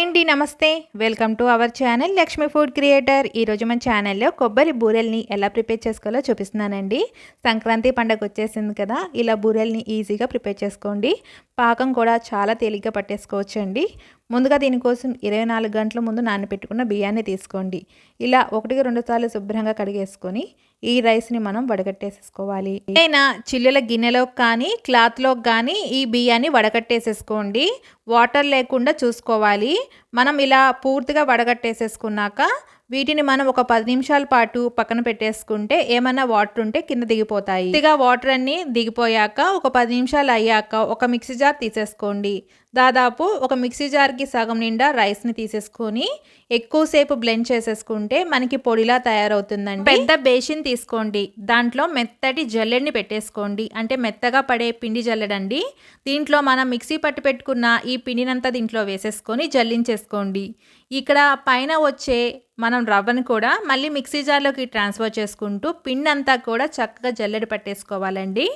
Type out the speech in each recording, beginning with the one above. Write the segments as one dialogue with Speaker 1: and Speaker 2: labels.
Speaker 1: ఏంటి నమస్తే? Welcome to our channel Lakshmi food creator. ఈరోజు మన ఛానల్లో కొబ్బరి బూరెల్ని ఎలా ప్రిపేర్ చేసుకోవాలో చూపిస్తున్నానండి. సంక్రాంతి పండగ వచ్చేసింది కదా ఇలా బూరెల్ని ఈజీగా ప్రిపేర్ చేసుకోండి. పాకం కూడా చాలా తేలిగ్గా పట్టేసుకోవచ్చు అండి ముందుగా దీనికోసం ఇరవై నాలుగు గంటల ముందు నానబెట్టుకున్న బియ్యాన్ని తీసుకోండి. ఇలా ఒకటికి రెండు సార్లు శుభ్రంగా కడిగేసుకొని ఈ రైస్ని మనం వడగట్టేసేసుకోవాలి. అయినా చిల్లుల గిన్నెలో కానీ క్లాత్లో కానీ ఈ బియ్యాన్ని వడగట్టేసేసుకోండి. వాటర్ లేకుండా చూసుకోవాలి. మనం ఇలా పూర్తిగా వడగట్టేసేసుకున్నాక వీటిని మనం ఒక పది నిమిషాల పాటు పక్కన పెట్టేసుకుంటే ఏమైనా వాటర్ ఉంటే కింద దిగిపోతాయి. ఇదిగా వాటర్ అన్ని దిగిపోయాక ఒక పది నిమిషాలు అయ్యాక ఒక మిక్సీ జార్ తీసేసుకోండి. దాదాపు ఒక మిక్సీ జార్కి సగం నిండా రైస్ని తీసేసుకొని ఎక్కువసేపు బ్లెండ్ చేసేసుకుంటే మనకి పొడిలా తయారవుతుందండి. పెద్ద బేసిన్ తీసుకోండి. దాంట్లో మెత్తటి జల్లెడిని పెట్టేసుకోండి. అంటే మెత్తగా పడే పిండి జల్లెడండి. దీంట్లో మనం మిక్సీ పట్టి పెట్టుకున్న ఈ పిండినంతా దీంట్లో వేసేసుకొని జల్లించేసుకోండి. ఇక్కడ పైన వచ్చే మనం రవ్వను కూడా మళ్ళీ మిక్సీ జార్లోకి ట్రాన్స్ఫర్ చేసుకుంటూ పిండి అంతా కూడా చక్కగా జల్లెడ పట్టేసుకోవాలండి.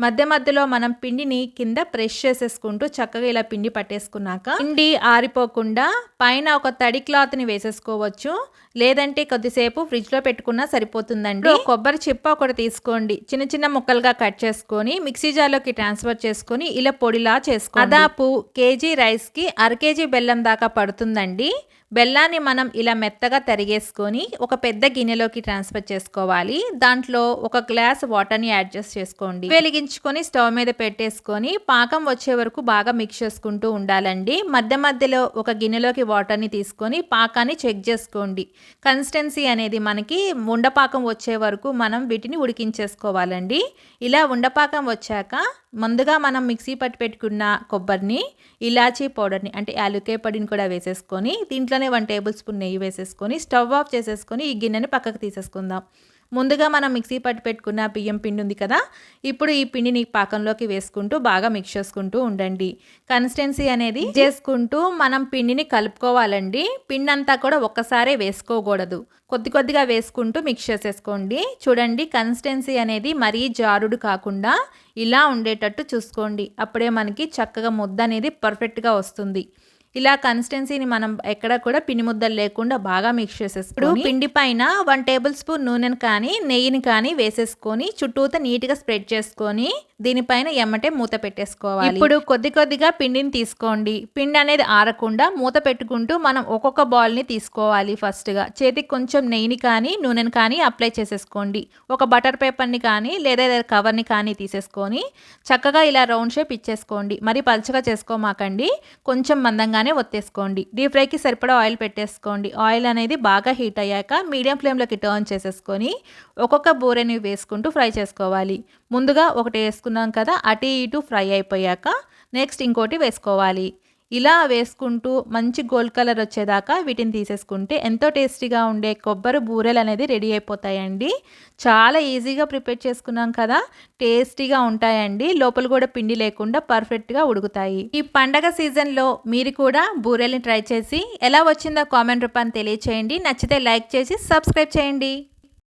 Speaker 1: మధ్య మధ్యలో మనం పిండిని కింద ప్రెష్ చేసేసుకుంటూ చక్కగా ఇలా పిండి పట్టేసుకున్నాక పిండి ఆరిపోకుండా పైన ఒక తడి క్లాత్ని వేసేసుకోవచ్చు. లేదంటే కొద్దిసేపు ఫ్రిడ్జ్లో పెట్టుకున్నా సరిపోతుందండి. కొబ్బరి చిప్ప ఒకటి తీసుకోండి. చిన్న చిన్న ముక్కలుగా కట్ చేసుకొని మిక్సీ జార్లోకి ట్రాన్స్ఫర్ చేసుకొని ఇలా పొడిలా చేసుకో దాదాపు కేజీ రైస్కి అర కేజీ బెల్లం దాకా పడుతుందండి. బెల్లాన్ని మనం ఇలా మెత్తగా తరిగేసుకొని ఒక పెద్ద గిన్నెలోకి ట్రాన్స్ఫర్ చేసుకోవాలి. దాంట్లో ఒక గ్లాస్ వాటర్ని అడ్జస్ట్ చేసుకోండి. వెలిగించుకొని స్టవ్ మీద పెట్టేసుకొని పాకం వచ్చే వరకు బాగా మిక్స్ చేసుకుంటూ ఉండాలండి. మధ్య మధ్యలో ఒక గిన్నెలోకి వాటర్ని తీసుకొని పాకాన్ని చెక్ చేసుకోండి. కన్సిస్టెన్సీ అనేది మనకి ఉండపాకం వచ్చే వరకు మనం వీటిని ఉడికించేసుకోవాలండి. ఇలా ఉండపాకం వచ్చాక ముందుగా మనం మిక్సీ పట్టి పెట్టుకున్న కొబ్బరిని ఇలాచీ పౌడర్ని అంటే యాలుకే పొడిని కూడా వేసేసుకొని దీంట్లోనే వన్ టేబుల్ స్పూన్ నెయ్యి వేసేసుకొని స్టవ్ ఆఫ్ చేసేసుకొని ఈ గిన్నెని పక్కకు తీసేసుకుందాం. ముందుగా మనం మిక్సీ పట్టి పెట్టుకున్న బియ్యం పిండి ఉంది కదా ఇప్పుడు ఈ పిండిని పాకంలోకి వేసుకుంటూ బాగా మిక్స్ చేసుకుంటూ ఉండండి. కన్సిస్టెన్సీ అనేది చేసుకుంటూ మనం పిండిని కలుపుకోవాలండి. పిండి అంతా కూడా ఒక్కసారే వేసుకోకూడదు. కొద్ది కొద్దిగా వేసుకుంటూ మిక్స్ చేసేసుకోండి. చూడండి కన్సిస్టెన్సీ అనేది మరీ జారుడు కాకుండా ఇలా ఉండేటట్టు చూసుకోండి. అప్పుడే మనకి చక్కగా ముద్ద అనేది పర్ఫెక్ట్గా వస్తుంది. ఇలా కన్సిస్టెన్సీని మనం ఎక్కడ కూడా పిండి ముద్దలు లేకుండా బాగా మిక్స్ చేసేసుకుని పిండి పైన వన్ టేబుల్ స్పూన్ నూనెను కానీ నెయ్యిని కానీ వేసేసుకొని చుట్టూత నీట్గా స్ప్రెడ్ చేసుకొని దీనిపైన ఎమ్మటే మూత పెట్టేసుకోవాలి. ఇప్పుడు కొద్ది కొద్దిగా పిండిని తీసుకోండి. పిండి అనేది ఆరకుండా మూత పెట్టుకుంటూ మనం ఒక్కొక్క బాల్ని తీసుకోవాలి ఫస్ట్గా చేతికి కొంచెం నెయ్యిని కానీ నూనెని కానీ అప్లై చేసేసుకోండి. ఒక బటర్ పేపర్ని కానీ లేదా కవర్ని కానీ తీసేసుకొని చక్కగా ఇలా రౌండ్ షేప్ ఇచ్చేసుకోండి. మరి పలుచగా చేసుకోమాకండి. కొంచెం ముందుగానే ఒత్తేసుకోండి. డీప్ ఫ్రైకి సరిపడా ఆయిల్ పెట్టేసుకోండి. ఆయిల్ అనేది బాగా హీట్ అయ్యాక మీడియం ఫ్లేమ్లోకి టర్న్ చేసేసుకొని ఒక్కొక్క బూరెని వేసుకుంటూ ఫ్రై చేసుకోవాలి. ముందుగా ఒకటి వేసుకున్నాం కదా అటు ఇటు ఫ్రై అయిపోయాక నెక్స్ట్ ఇంకోటి వేసుకోవాలి. ఇలా వేసుకుంటూ మంచి గోల్డ్ కలర్ వచ్చేదాకా వీటిని తీసేసుకుంటే ఎంతో టేస్టీగా ఉండే కొబ్బరి బూరెలు అనేది రెడీ అయిపోతాయండి. చాలా ఈజీగా ప్రిపేర్ చేసుకున్నాం కదా టేస్టీగా ఉంటాయండి. లోపల కూడా పిండి లేకుండా పర్ఫెక్ట్గా ఉడుకుతాయి. ఈ పండగ సీజన్లో మీరు కూడా బూరెల్ని ట్రై చేసి ఎలా వచ్చిందో కామెంట్ రూపాన్ని తెలియచేయండి. నచ్చితే లైక్ చేసి సబ్స్క్రైబ్ చేయండి.